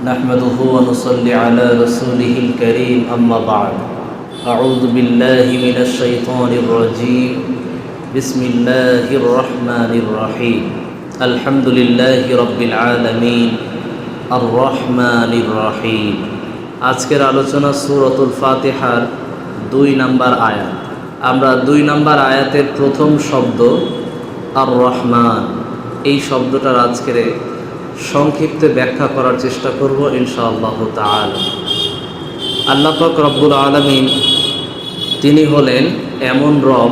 نحمده ونصلي على رسوله الكريم أما بعد أعوذ بالله من الشيطان الرجيم بسم الله الرحمن الرحيم الحمد لله رب العالمين الرحمن الرحيم আজকের আলোচনা সূরাতুল ফাতিহার দুই নাম্বার আয়াত আমরা দুই নাম্বার আয়াতের প্রথম শব্দ আর রহমান এই শব্দটার আজকের সংক্ষিপ্ত ব্যাখ্যা করার চেষ্টা করব, ইনশাআল্লাহ তাআলা। আল্লাহ পাক রব্বুল আলমিন তিনি হলেন এমন রব,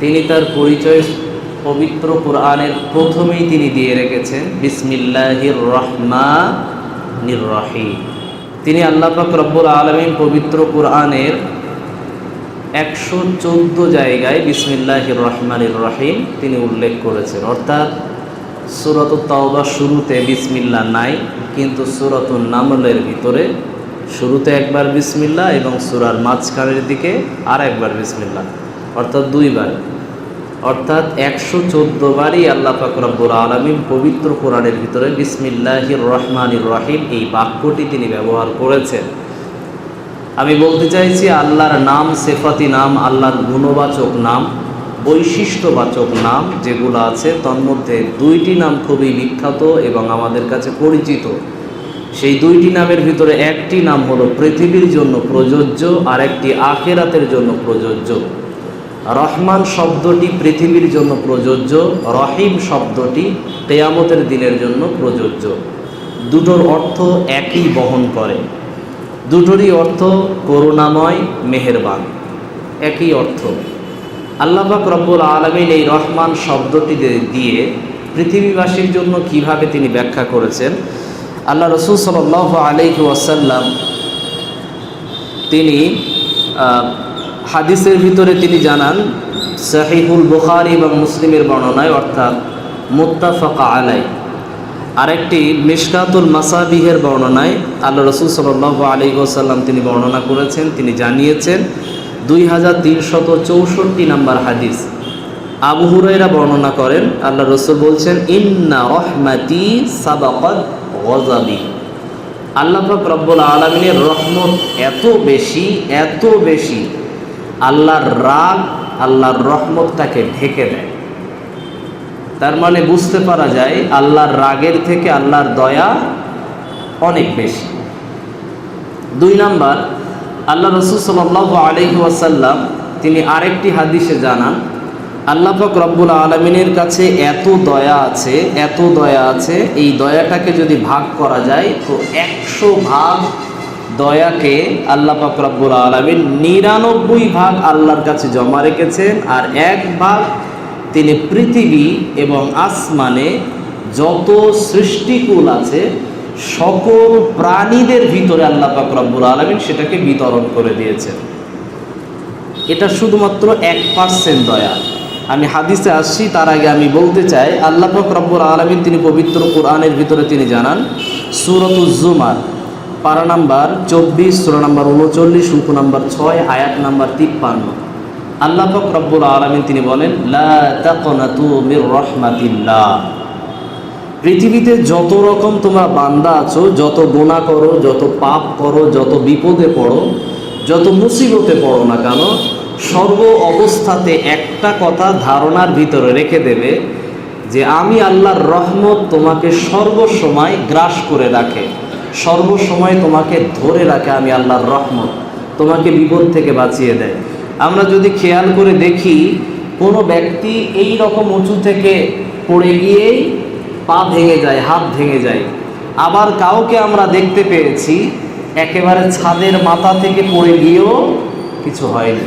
তিনি তার পরিচয় পবিত্র কোরআনের প্রথমেই তিনি দিয়ে রেখেছেন, বিসমিল্লাহির রহিম। তিনি আল্লাহ পাক রব্বুল আলমিন পবিত্র কোরআনের একশো চোদ্দ জায়গায় বিসমিল্লাহির রহমানির রহিম তিনি উল্লেখ করেছেন। অর্থাৎ সুরত তাওবা শুরুতে বিসমিল্লা নাই, কিন্তু সুরত নামলের ভিতরে শুরুতে একবার বিসমিল্লা এবং সুরার মাঝখানের দিকে আর একবার বিসমিল্লা, অর্থাৎ দুইবার। অর্থাৎ একশো চোদ্দ বারই আল্লাহ ফাকরাবুর আলমিন পবিত্র কোরআনের ভিতরে বিসমিল্লাহির রহমানির রহিম এই বাক্যটি তিনি ব্যবহার করেছেন। আমি বলতে চাইছি, আল্লাহর নাম, সেফাতি নাম, আল্লাহর গুণবাচক নাম বৈশিষ্ট্যবাচক নাম যেগুলো আছে তন্মধ্যে দুইটি নাম খুবই বিখ্যাত এবং আমাদের কাছে পরিচিত। সেই দুইটি নামের ভিতরে একটি নাম হলো পৃথিবীর জন্য প্রযোজ্য আর একটি আখেরাতের জন্য প্রযোজ্য। রহমান শব্দটি পৃথিবীর জন্য প্রযোজ্য, রহিম শব্দটি কেয়ামতের দিনের জন্য প্রযোজ্য। দুটোর অর্থ একই বহন করে। দুটোরই অর্থ করুণাময়, মেহেরবান। একই অর্থ। আল্লাহাক রব্বুল আলমিন এই রহমান শব্দটি দিয়ে পৃথিবীবাসীর জন্য কীভাবে তিনি ব্যাখ্যা করেছেন? আল্লাহ রসুল সাল আলহি ওয়াসাল্লাম তিনি হাদিসের ভিতরে তিনি জানান শাহিহুল বুখারি এবং মুসলিমের বর্ণনায় অর্থাৎ মুত্তাফাকা আলাই। আরেকটি মিশকাতুল মাসাবিহের বর্ণনায় আল্লাহ রসুল সাল আলী ওসাল্লাম তিনি বর্ণনা করেছেন, তিনি জানিয়েছেন দুই হাজার তিনশত চৌষট্টি নাম্বার হাদিস। আবু হুরাইরা বর্ণনা করেন আল্লাহ রসুল বলছেন, ইন্না রহমাতি সাবাকত গজাবি। আল্লাহ রব্বুল আলমিনের রহমত এত বেশি এত বেশি, আল্লাহর রাগ, আল্লাহর রহমত তাকে ঢেকে দেয়। তার মানে বুঝতে পারা যায়, আল্লাহর রাগের থেকে আল্লাহর দয়া অনেক বেশি। দুই নাম্বার আল্লাহ রসুল সাল আলহি ওয়াসাল্লাম, তিনি আরেকটি হাদিসে জানান, আল্লাহ পাক রব্বুল আলমিনের কাছে এত দয়া আছে, এত দয়া আছে, এই দয়াটাকে যদি ভাগ করা যায়, তো একশো ভাগ দয়াকে আল্লাহ পাক রব্বুল আলমিন নিরানব্বই ভাগ আল্লাহর কাছে জমা রেখেছেন, আর এক ভাগ তিনি পৃথিবী এবং আসমানে যত সৃষ্টিকুল আছে সকল প্রাণীদের ভিতরে আল্লাহ পাক আলমিন সেটাকে বিতরণ করে দিয়েছেন। এটা শুধুমাত্র এক পার্সেন্ট দয়া। আমি হাদিসে আসছি, তার আগে আমি বলতে চাই, আল্লাহ পাক আলমিন তিনি পবিত্র কোরআনের ভিতরে তিনি জানান সুরত সুরতুজ্জুমার পারা নাম্বার চব্বিশ, সুরা নাম্বার উনচল্লিশ উপ নাম্বার ছয়, আয়াত নাম্বার তিপ্পান্ন। আল্লাহ পাক আলমিন তিনি বলেন, লা রহমাতিল্লাহ। পৃথিবীতে যত রকম তোমরা বান্দা আছো, যত গোনা করো, যত পাপ করো, যত বিপদে পড়ো, যত মুসিবতে পড়ো না কেন, সর্ব অবস্থাতে একটা কথা ধারণার ভিতরে রেখে দেবে যে আমি আল্লাহর রহমত তোমাকে সর্বসময় গ্রাস করে রাখে, সর্বসময় তোমাকে ধরে রাখে আমি আল্লাহর রহমত, তোমাকে বিপদ থেকে বাঁচিয়ে দেয়। আমরা যদি খেয়াল করে দেখি, কোনো ব্যক্তি এই রকম উঁচু থেকে পড়ে গিয়েই পা ভেঙে যায়, হাত ভেঙে যায়। আবার কাউকে আমরা দেখতে পেয়েছি, একেবারে ছাদের মাথা থেকে পড়ে গিয়েও কিছু হয়নি।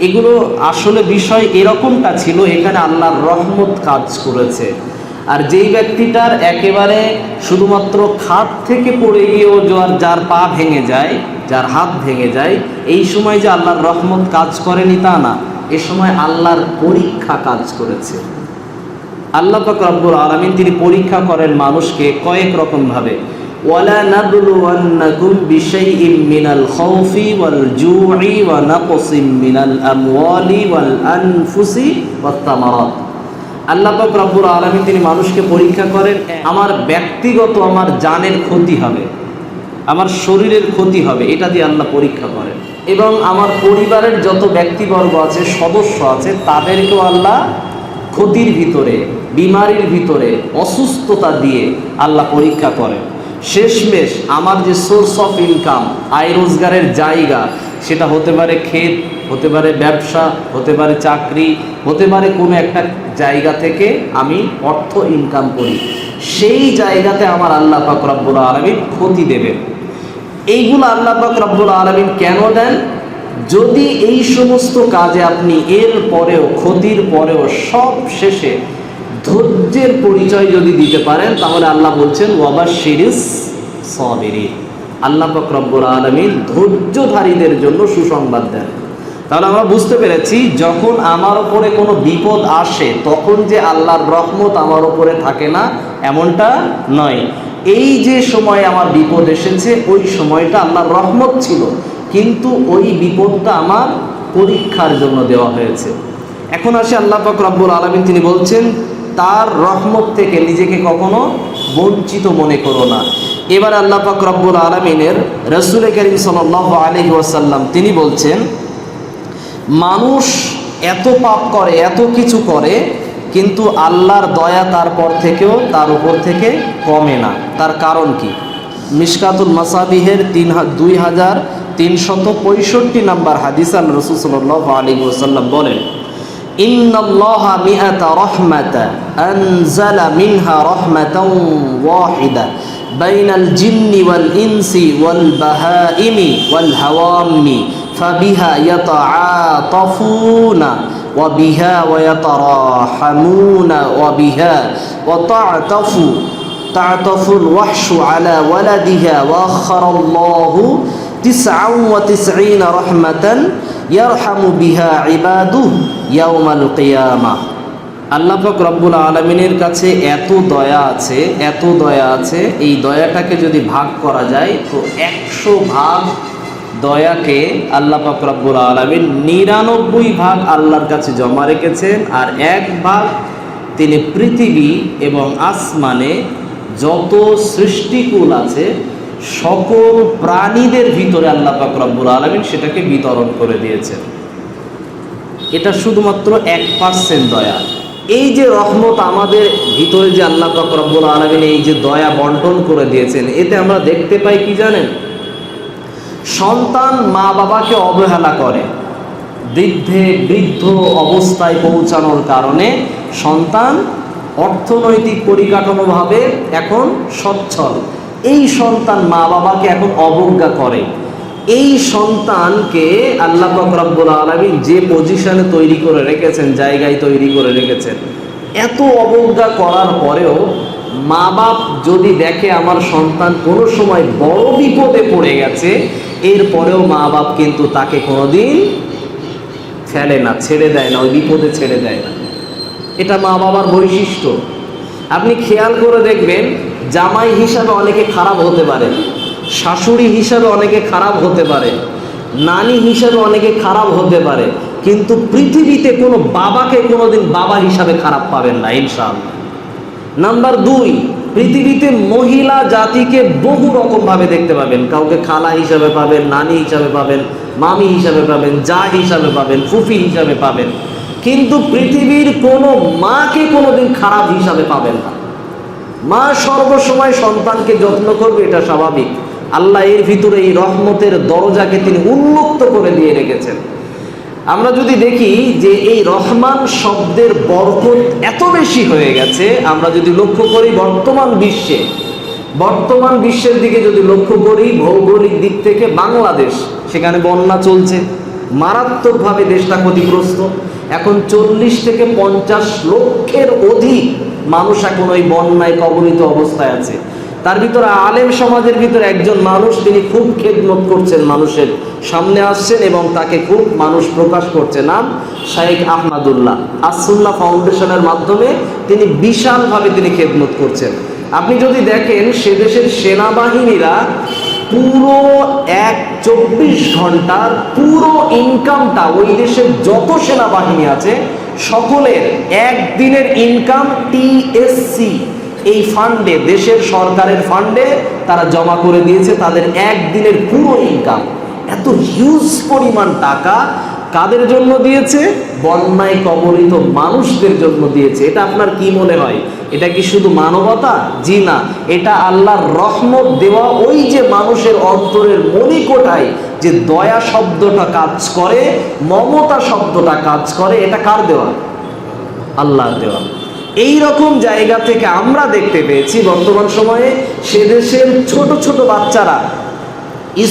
এগুলো আসলে বিষয় এরকমটা ছিল, এখানে আল্লাহর রহমত কাজ করেছে। আর যেই ব্যক্তিটার একেবারে শুধুমাত্র খাত থেকে পড়ে গিয়েও যার যার পা ভেঙে যায়, যার হাত ভেঙে যায়, এই সময় যে আল্লাহর রহমত কাজ করেনি তা না। এ সময় আল্লাহর পরীক্ষা কাজ করেছে। আল্লাহ পাক রব্বুল আলমিন তিনি পরীক্ষা করেন মানুষকে কয়েক রকমভাবে ওয়াল জুই ওয়া নাকসিম মিনাল আমওয়ালি ওয়াল আনফুসি ওয়াত তামারাত। আল্লাহ পাক রব্বুল আলমী তিনি মানুষকে পরীক্ষা করেন, আমার ব্যক্তিগত আমার জানের ক্ষতি হবে, আমার শরীরের ক্ষতি হবে, এটা দিয়ে আল্লাহ পরীক্ষা করেন। এবং আমার পরিবারের যত ব্যক্তিবর্গ আছে, সদস্য আছে, তাদেরকেও আল্লাহ ক্ষতির ভিতরে, বিমারির ভিতরে অসুস্থতা দিয়ে আল্লাহ পরীক্ষা করেন। শেষমেশ আমার যে সোর্স অফ ইনকাম আয় রোজগারের জায়গা, সেটা হতে পারে ক্ষেত, হতে পারে ব্যবসা, হতে পারে চাকরি, হতে পারে কোনো একটা জায়গা থেকে আমি অর্থ ইনকাম করি। সেই জায়গাতে আমার আল্লাহ পাক রব্বুল আলমিন ক্ষতি দেবেন। এইগুলো আল্লাহ পাক রব্বুল আলমিন কেন দেন? যদি এই সমস্ত কাজে আপনি এর পরেও, ক্ষতির পরেও সব শেষে ধৈর্যের পরিচয় যদি দিতে পারেন, তাহলে আল্লাহ বলছেন ওয়াবা শিরিস সবেরি আল্লাহ পাক রব্বুল আলমিন ধৈর্যধারীদের জন্য সুসংবাদ দেন। তাহলে আমরা বুঝতে পেরেছি, যখন আমার ওপরে কোনো বিপদ আসে, তখন যে আল্লাহর রহমত আমার ওপরে থাকে না, এমনটা নয়। এই যে সময় আমার বিপদ এসেছে, ওই সময়টা আল্লাহর রহমত ছিল। কিন্তু ওই বিপদটা আমার পরীক্ষার জন্য দেওয়া হয়েছে। এখন আসে আল্লাহ পাক রব্বুল আলমিন, তিনি বলছেন, তার রহমত থেকে নিজেকে কখনো বঞ্চিত মনে করো না। এবার আল্লাহ পাক রব্বুল আলমিনের রসুল করিম সাল আলহি ওয়াসাল্লাম, তিনি বলছেন, মানুষ এত পাপ করে, এত কিছু করে, কিন্তু আল্লাহর দয়া তারপর থেকেও তার উপর থেকে কমে না। তার কারণ কি? মিশকাতুল মাসাবিহের তিন দুই হাজার তিনশত পঁয়ষট্টি নাম্বার হাদিস আল রসুল সাল্লাহ আলী ওসাল্লাম বলেন إن الله مئة رحمة أنزل منها رحمة واحدة بين الجن والإنس والبهائم والهوام فبها يتعاطفون وبها ويتراحمون وبها وتعطف تعطف الوحش على ولدها وأخر الله تسعا وتسعين رحمة يرحم بها عباده يوم القيامة আল্লাহ পাক রব্বুল আলমিনের কাছে এত দয়া আছে এত দয়া আছে এই দয়াটাকে যদি ভাগ করা যায় তো একশো ভাগ দয়াকে আল্লাহ পাক রব্বুল আলমিন নিরানব্বই ভাগ আল্লাহর কাছে জমা রেখেছেন আর এক ভাগ তিনি পৃথিবী এবং আসমানে যত সৃষ্টিকুল আছে সকল প্রাণীদের ভিতরে আল্লাহ পাক রব্বুল আলমিন সেটাকে বিতরণ করে দিয়েছেন। এটা শুধুমাত্র এক পার্সেন্ট দয়া। এই যে রহমত আমাদের ভিতরে যে আল্লাহ পাক রব্বুল আলমিন এই যে দয়া বন্টন করে দিয়েছেন, এতে আমরা দেখতে পাই কি জানেন? সন্তান মা বাবাকে অবহেলা করে। বৃদ্ধে বৃদ্ধ অবস্থায় পৌঁছানোর কারণে সন্তান অর্থনৈতিক পরিকাঠামোভাবে এখন সচ্ছল। এই সন্তান মা বাবাকে এখন অবজ্ঞা করে। এই সন্তানকে আল্লাহ রব্বুল আলমী যে পজিশনে তৈরি করে রেখেছেন, জায়গায় তৈরি করে রেখেছেন, এত অবজ্ঞা করার পরেও মা বাপ যদি দেখে আমার সন্তান কোনো সময় বড় বিপদে পড়ে গেছে এরপরেও মা বাপ কিন্তু তাকে কোনোদিন ফেলে না, ছেড়ে দেয় না, ওই বিপদে ছেড়ে দেয় না। এটা মা বাবার বৈশিষ্ট্য। আপনি খেয়াল করে দেখবেন জামাই হিসাবে অনেকে খারাপ হতে পারে, শাশুড়ি হিসাবে অনেকে খারাপ হতে পারে, নানি হিসাবে অনেকে খারাপ হতে পারে, কিন্তু পৃথিবীতে কোনো বাবাকে কোনোদিন বাবা হিসাবে খারাপ পাবেন না, ইনশাআল্লাহ। নাম্বার দুই, পৃথিবীতে মহিলা জাতিকে বহু রকমভাবে দেখতে পাবেন, কাউকে খালা হিসাবে পাবেন, নানি হিসাবে পাবেন, মামি হিসাবে পাবেন, যা হিসাবে পাবেন, ফুফি হিসাবে পাবেন, কিন্তু পৃথিবীর কোনো মাকে কোনোদিন খারাপ হিসাবে পাবেন না। মা সর্বসময় সন্তানকে যত্ন করবে, এটা স্বাভাবিক। আল্লাহ এর ভিতরে এই রহমতের দরজাকে তিনি উন্মুক্ত করে দিয়ে রেখেছেন। আমরা যদি দেখি যে এই রহমান শব্দের বরকত এত বেশি হয়ে গেছে, আমরা যদি লক্ষ্য করি বর্তমান বিশ্বে, বর্তমান বিশ্বের দিকে যদি লক্ষ্য করি, ভৌগোলিক দিক থেকে বাংলাদেশ, সেখানে বন্যা চলছে। মারাত্মকভাবে দেশটা ক্ষতিগ্রস্ত। এখন চল্লিশ থেকে পঞ্চাশ লক্ষের অধিক মানুষ এখন ওই বন্যায় কবলিত অবস্থায় আছে। তার ভিতরে আলেম সমাজের ভিতরে একজন মানুষ, তিনি খুব খেদমত করছেন মানুষের সামনে আসছেন এবং তাকে খুব মানুষ প্রকাশ করছে। নাম শাহেখ আহমাদুল্লাহ। আসুল্লাহ ফাউন্ডেশনের মাধ্যমে তিনি বিশালভাবে তিনি খেদমত করছেন। আপনি যদি দেখেন, সে দেশের সেনাবাহিনীরা পুরো এক চব্বিশ ঘণ্টার পুরো ইনকামটা ওই দেশের যত সেনাবাহিনী আছে সকলের একদিনের ইনকাম টিএসসি এই ফান্ডে দেশের সরকারের ফান্ডে তারা জমা করে দিয়েছে তাদের একদিনের পুরো ইনকাম এত হিউজ পরিমাণ টাকা কাদের জন্য দিয়েছে? বন্যায় কবলিত মানুষদের জন্য দিয়েছে। এটা আপনার কি মনে হয়? এটা কি শুধু মানবতা? জি না। এটা আল্লাহর রহমত দেওয়া ওই যে মানুষের অন্তরের মণিকোঠায় যে দয়া শব্দটা কাজ করে, মমতা শব্দটা কাজ করে, এটা কার দেওয়া? আল্লাহর দেওয়া। এই রকম জায়গা থেকে আমরা দেখতে পেয়েছি বর্তমান সময়ে সে দেশের ছোট ছোট বাচ্চারা,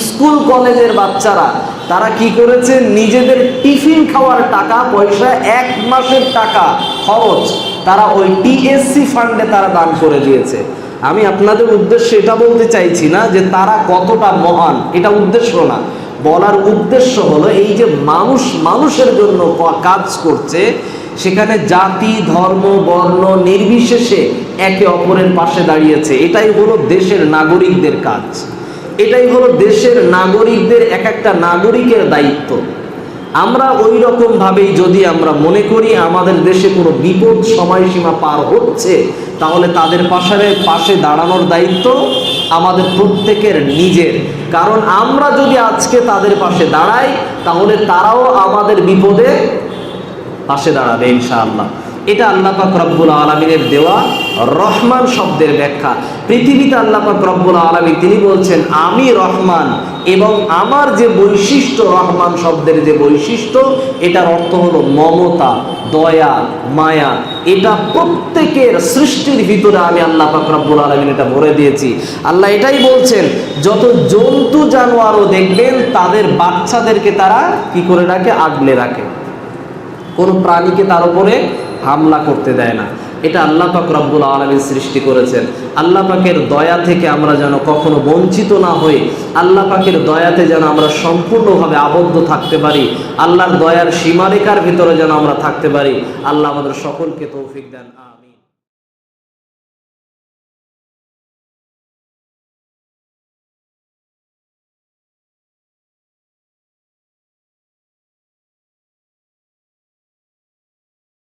স্কুল, কলেজের বাচ্চারা, তারা কি করেছে? নিজেদের টিফিন খাওয়ার টাকা, পয়সা, এক মাসের টাকা খরচ তারা ওই টিএসসি ফান্ডে তারা দান করে দিয়েছে। আমি আপনাদের উদ্দেশ্যে এটা বলতে চাইছি না যে তারা কতটা মহান, এটা উদ্দেশ্য না। বলার উদ্দেশ্য হলো এই যে মানুষ, মানুষের জন্য কাজ করছে, সেখানে জাতি, ধর্ম, বর্ণ নির্বিশেষে একে অপরের পাশে দাঁড়িয়েছে। এটাই হলো দেশের নাগরিকদের কাজ। এটাই হলো দেশের নাগরিকদের এক একটা নাগরিকের দায়িত্ব। আমরা ওই রকম ভাবেই যদি আমরা মনে করি আমাদের দেশে কোনো বিপদ সময়সীমা পার হচ্ছে, তাহলে তাদের পাশে পাশে দাঁড়ানোর দায়িত্ব আমাদের প্রত্যেকের নিজের। কারণ আমরা যদি আজকে তাদের পাশে দাঁড়াই, তাহলে তারাও আমাদের বিপদে পাশে দাঁড়াবে ইনশাআল্লাহ। এটা আল্লাহ পাক রব্বুল আলমিনের দেওয়া রহমান শব্দের ব্যাখ্যা। পৃথিবীতে আল্লাহ পাক রব্বুল আলমী তিনি বলছেন, আমি রহমান এবং আমার যে বৈশিষ্ট্য রহমান শব্দের যে বৈশিষ্ট্য, এটার অর্থ হলো মমতা, দয়া, মায়া। এটা প্রত্যেকের সৃষ্টির ভিতরে আমি আল্লাহ পাক রব্বুল আলমিন এটা ভরে দিয়েছি। আল্লাহ এটাই বলছেন, যত জন্তু জানোয়ারও দেখবেন, তাদের বাচ্চাদেরকে তারা কি করে রাখে? আগলে রাখে। কোনো প্রাণীকে তার উপরে হামলা করতে দেয় না। এটা আল্লাহ পাক রব্বুল আলমীর সৃষ্টি করেছেন। আল্লাহ পাকের দয়া থেকে আমরা যেন কখনো বঞ্চিত না হই। আল্লাহ পাকের দয়াতে যেন আমরা সম্পূর্ণভাবে আবদ্ধ থাকতে পারি। আল্লাহর দয়ার সীমারেখার ভিতরে যেন আমরা থাকতে পারি। আল্লাহ আমাদের সকলকে তৌফিক দেন।